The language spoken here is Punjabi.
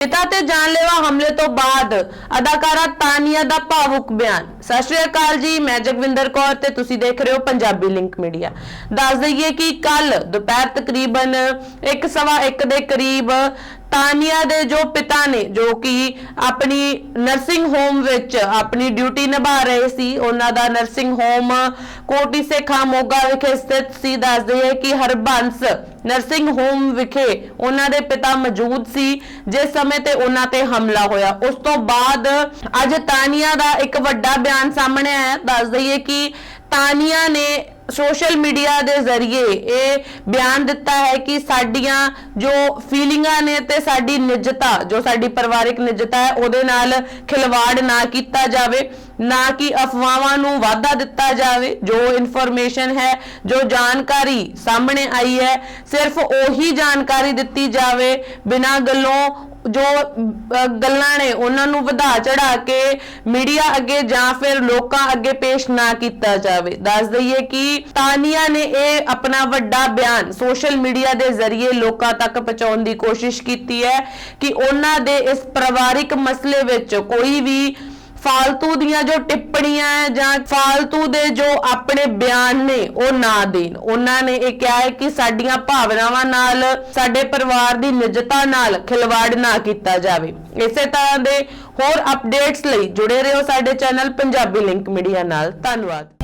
ਪਿਤਾ ਤੇ ਜਾਨਲੇਵਾ ਹਮਲੇ ਤੋਂ ਬਾਅਦ ਅਦਾਕਾਰਾ ਤਾਨੀਆ ਦਾ ਭਾਵੁਕ ਬਿਆਨ। ਸਤਿ ਸ਼੍ਰੀ ਅਕਾਲ ਜੀ, ਮੈਂ ਜਗਵਿੰਦਰ ਕੌਰ ਤੇ ਤੁਸੀਂ ਦੇਖ ਰਹੇ ਹੋ ਪੰਜਾਬੀ ਲਿੰਕ ਮੀਡੀਆ। ਦੱਸ ਦਈਏ ਕਿ ਕੱਲ ਦੁਪਹਿਰ ਤਕਰੀਬਨ 1:15 ਦੇ ਕਰੀਬ ਤਾਨੀਆ ਦੇ ਜੋ ਪਿਤਾ ਨੇ, ਜੋ ਕਿ ਆਪਣੀ ਨਰਸਿੰਗ ਹੋਮ ਵਿੱਚ ਆਪਣੀ ਡਿਊਟੀ ਨਿਭਾ ਰਹੇ ਸੀ, ਉਹਨਾਂ ਦਾ ਨਰਸਿੰਗ ਹੋਮ ਕੋਟੀ ਸੇਖਾ ਮੋਗਾ ਵਿਖੇ ਸਥਿਤ ਸੀ। ਦੱਸ ਦਈਏ ਕਿ ਹਰਬੰਸ ਨਰਸਿੰਗ ਹੋਮ ਵਿਖੇ ਉਹਨਾਂ ਦੇ ਪਿਤਾ ਮੌਜੂਦ ਸੀ। ਜਿਸ ਸਮੇਂ ਤੇ ਉਹਨਾਂ ਤੇ ਹਮਲਾ ਹੋਇਆ। ਉਸ ਤੋਂ ਬਾਅਦ ਅੱਜ ਤਾਨੀਆ ਦਾ ਇੱਕ ਵੱਡਾ ਬਿਆਨ ਸਾਹਮਣੇ ਆਇਆ। ਦੱਸ ਦਈਏ ਕਿ ਤਾਨੀਆ ਨੇ ਸੋਸ਼ਲ ਮੀਡੀਆ ਦੇ ਜ਼ਰੀਏ ਇਹ ਬਿਆਨ ਦਿੱਤਾ ਹੈ ਕਿ ਸਾਡੀਆਂ ਜੋ ਫੀਲਿੰਗਾਂ ਨੇ ਤੇ ਸਾਡੀ ਨਿਜਤਾ, ਜੋ ਸਾਡੀ ਪਰਿਵਾਰਿਕ ਨਿਜਤਾ ਹੈ, ਉਹਦੇ ਨਾਲ ਖਿਲਵਾੜ ਨਾ ਕੀਤਾ ਜਾਵੇ, ਨਾ ਕਿ ਅਫਵਾਹਾਂ ਨੂੰ ਵਾਧਾ ਦਿੱਤਾ ਜਾਵੇ। ਜੋ ਇਨਫੋਰਮੇਸ਼ਨ ਹੈ, ਜੋ ਜਾਣਕਾਰੀ ਸਾਹਮਣੇ ਆਈ ਹੈ, ਸਿਰਫ ਉਹੀ ਜਾਣਕਾਰੀ ਦਿੱਤੀ ਜਾਵੇ, ਬਿਨਾਂ ਗੱਲੋਂ ਜੋ ਗੱਲਾਂ ਨੇ ਉਹਨਾਂ ਨੂੰ ਵਧਾ ਚੜਾ ਕੇ ਮੀਡੀਆ ਅੱਗੇ ਜਾਂ ਫਿਰ ਲੋਕਾਂ ਅੱਗੇ ਪੇਸ਼ ਨਾ ਕੀਤਾ ਜਾਵੇ। ਦੱਸ ਦਈਏ ਕਿ ਤਾਨੀਆ ਨੇ ਇਹ ਆਪਣਾ ਵੱਡਾ ਬਿਆਨ ਸੋਸ਼ਲ ਮੀਡੀਆ ਦੇ ਜ਼ਰੀਏ ਲੋਕਾਂ ਤੱਕ ਪਹੁੰਚਾਉਣ ਦੀ ਕੋਸ਼ਿਸ਼ ਕੀਤੀ ਹੈ ਕਿ ਉਹਨਾਂ ਦੇ ਇਸ ਪਰਿਵਾਰਿਕ ਮਸਲੇ ਵਿੱਚ ਕੋਈ ਵੀ ਫਾਲਤੂ ਦੀਆਂ ਜੋ ਟਿੱਪਣੀਆਂ ਜਾਂ ਫਾਲਤੂ ਦੇ ਜੋ ਆਪਣੇ ਬਿਆਨ ਨੇ, ਉਹ ਨਾ ਦੇਣ। ਉਹਨਾਂ ਨੇ ਇਹ ਕਿਹਾ ਹੈ ਕਿ ਸਾਡੀਆਂ ਭਾਵਨਾਵਾਂ ਨਾਲ, ਸਾਡੇ ਪਰਿਵਾਰ ਦੀ ਨਿਜਤਾ ਨਾਲ ਖਿਲਵਾੜ ਨਾ ਕੀਤਾ ਜਾਵੇ। ਇਸੇ ਤਰ੍ਹਾਂ ਦੇ ਹੋਰ ਅਪਡੇਟਸ ਲਈ ਜੁੜੇ ਰਹੋ ਸਾਡੇ ਚੈਨਲ ਪੰਜਾਬੀ ਲਿੰਕ ਮੀਡੀਆ ਨਾਲ। ਧੰਨਵਾਦ।